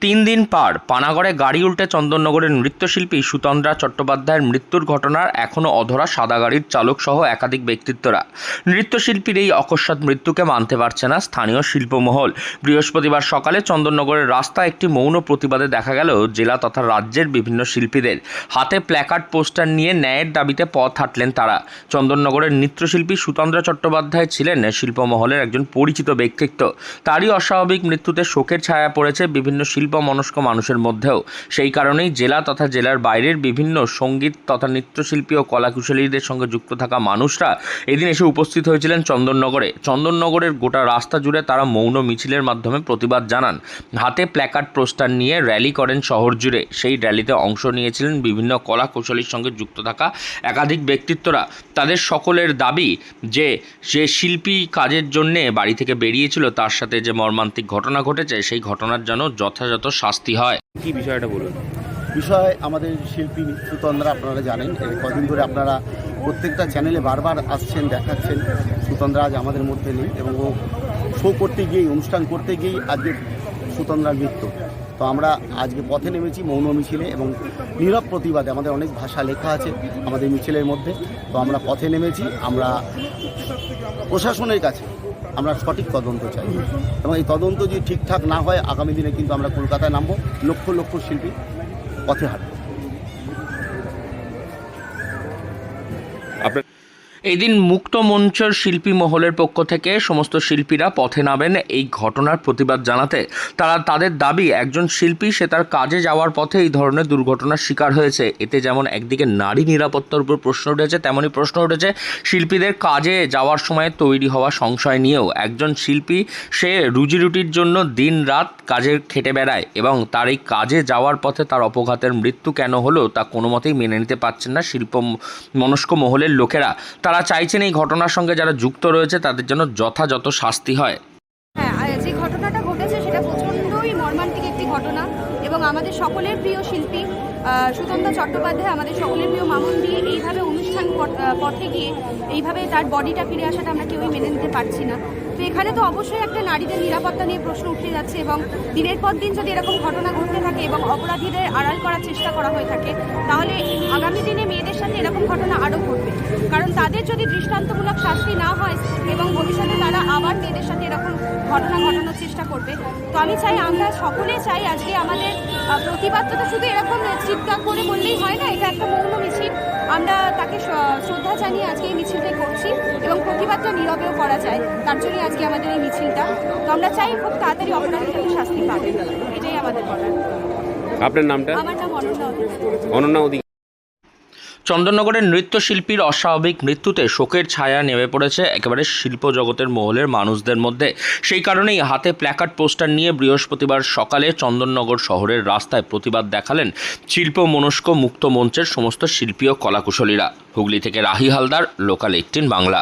তিন দিন পার পানাগড়ে গাড়ি উল্টে চন্দননগরের নৃত্যশিল্পী সুতন্দ্রা চট্টোপাধ্যায়ের মৃত্যুর ঘটনার এখনও অধরা সাদা গাড়ির চালক সহ একাধিক ব্যক্তিত্বরা। নৃত্যশিল্পীর এই অকস্মাৎ মৃত্যুকে মানতে পারছে না স্থানীয় শিল্পমহল। বৃহস্পতিবার সকালে চন্দননগরের রাস্তা একটি মৌন প্রতিবাদে দেখা গেল জেলা তথা রাজ্যের বিভিন্ন শিল্পীদের। হাতে প্ল্যাকার্ড, পোস্টার নিয়ে ন্যায়ের দাবিতে পথ হাঁটলেন তারা। চন্দননগরের নৃত্যশিল্পী সুতন্দ্রা চট্টোপাধ্যায় ছিলেন শিল্পমহলের একজন পরিচিত ব্যক্তিত্ব। তারই অস্বাভাবিক মৃত্যুতে শোকের ছায়া পড়েছে বিভিন্ন শিল্প মনস্ক মানুষের মধ্যেও। সেই কারণেই জেলা তথা জেলার বাইরের বিভিন্ন সংগীত তথা নৃত্যশিল্পী ও কলাকুশলীদের সঙ্গে যুক্ত থাকা মানুষরা এদিন এসে উপস্থিত হয়েছিলেন চন্দননগরে। চন্দননগরের গোটা রাস্তা জুড়ে তারা মৌন মিছিলের মাধ্যমে প্রতিবাদ জানান। হাতে প্ল্যাকার্ড পোস্টার নিয়ে র্যালি করেন শহর জুড়ে। সেই র্যালিতে অংশ নিয়েছিলেন বিভিন্ন কলাকুশলীর সঙ্গে যুক্ত থাকা একাধিক ব্যক্তিত্বরা। তাদের সকলের দাবি যে যে শিল্পী কাজের জন্যে বাড়ি থেকে বেরিয়েছিল, তার সাথে যে মর্মান্তিক ঘটনা ঘটেছে, সেই ঘটনার যেন যথাযথ শাস্তি হয়। কি বিষয়টা বলুন? বিষয় আমাদের শিল্পী সুতন্দ্রা আপনারা জানেন এই কদিন ধরে আপনারা প্রত্যেকটা চ্যানেলে বারবার আসছেন দেখাচ্ছেন। সুতন্দ্রা আজ আমাদের মধ্যে নেই এবং ও শো করতে গিয়েই অনুষ্ঠান করতে গিয়েই আজকে সুতন্দ্রার মৃত্যু তো আমরা আজকে পথে নেমেছি মৌন মিছিলে এবং নীরব প্রতিবাদে। আমাদের অনেক ভাষা লেখা আছে আমাদের মিছিলের মধ্যে। তো আমরা পথে নেমেছি আমরা প্রশাসনের কাছে আমরা সঠিক তদন্ত চাই। এবং এই তদন্ত যদি ঠিকঠাক না হয়, আগামী দিনে কিন্তু আমরা কলকাতায় নামবো। লক্ষ লক্ষ শিল্পী পথে হাঁটবো। এই দিন মুক্ত মঞ্চের শিল্পী মহলের পক্ষ থেকে সমস্ত শিল্পীরা পথে নামেন এই ঘটনার প্রতিবাদ জানাতে। তারা তাদের দাবি, একজন শিল্পী, সে তার কাজে যাওয়ার পথে এই ধরনের দুর্ঘটনার শিকার হয়েছে। এতে যেমন একদিকে নারী নিরাপত্তার উপর প্রশ্ন উঠেছে, তেমনই প্রশ্ন উঠেছে শিল্পীদের কাজে যাওয়ার সময় তৈরি হওয়া সংশয় নিয়েও। একজন শিল্পী, সে রুজি রুটির জন্য দিন রাত কাজে খেটে বেড়ায় এবং তার এই কাজে যাওয়ার পথে তার অপঘাতের মৃত্যু কেন হলো তা কোনো মতেই মেনে নিতে পারছেন না শিল্প মনস্ক মহলের লোকেরা। তারা চাইছেন এই ঘটনার সঙ্গে যারা যুক্ত রয়েছে, তাদের জন্য যথাযথ শাস্তি হয়। হ্যাঁ ঘটনাটা ঘটেছে সেটা প্রচণ্ডই একটি ঘটনা এবং আমাদের সকলের প্রিয় শিল্পী সুতন্দ্র চট্টোপাধ্যায় আমাদের সকলের প্রিয় মামুন দিয়ে এইভাবে অনুষ্ঠান পথে গিয়ে এইভাবে তার বডিটা ফিরে আসাটা আমরা কেউই মেনে নিতে পারছি না। এখানে তো অবশ্যই একটা নারীদের নিরাপত্তা নিয়ে প্রশ্ন উঠে যাচ্ছে এবং দিনের পর দিন যদি এরকম ঘটনা ঘটতে থাকে এবং অপরাধীদের আড়াল করার চেষ্টা করা হয়ে থাকে, তাহলে আগামী দিনে মেয়েদের সাথে এরকম ঘটনা আরও ঘটবে। কারণ তাদের যদি দৃষ্টান্তমূলক শাস্তি না হয় এবং ভবিষ্যতে তারা আবার মেয়েদের সাথে এরকম ঘটনা ঘটানোর চেষ্টা করবে, তো আমি চাই, আমরা সকলে চাই আজকে আমাদের প্রতিবাদটা তো শুধু এরকম চিৎকার করে বললেই হয় না, এটা একটা মৌন মিছিল। আমরা তাকে শ্রদ্ধা জানিয়ে আজকে এই মিছিলটাই করছি। প্রতিবাদটা নীরবেও করা যায় তার জন্যই আজকে আমাদের এই মিছিলটা। তো আমরা চাই খুব তাড়াতাড়ি অপরাধীরা শাস্তি পাবে এটাই আমাদের বলার। আপনার নামটা? আমার নাম অনন্যা অধিকারী। অনন্যা অধিক চন্দননগরের নৃত্যশিল্পীর অস্বাভাবিক মৃত্যুতে শোকের ছায়া নেমে পড়েছে একেবারে শিল্প জগতের মহলের মানুষদের মধ্যে। সেই কারণেই হাতে প্ল্যাকার্ড পোস্টার নিয়ে বৃহস্পতিবার সকালে চন্দননগর শহরের রাস্তায় প্রতিবাদ দেখালেন শিল্প মনস্ক মুক্ত মঞ্চের সমস্ত শিল্পী ও কলাকুশলীরা। হুগলি থেকে রাহি হালদার লোকাল এইটিন বাংলা।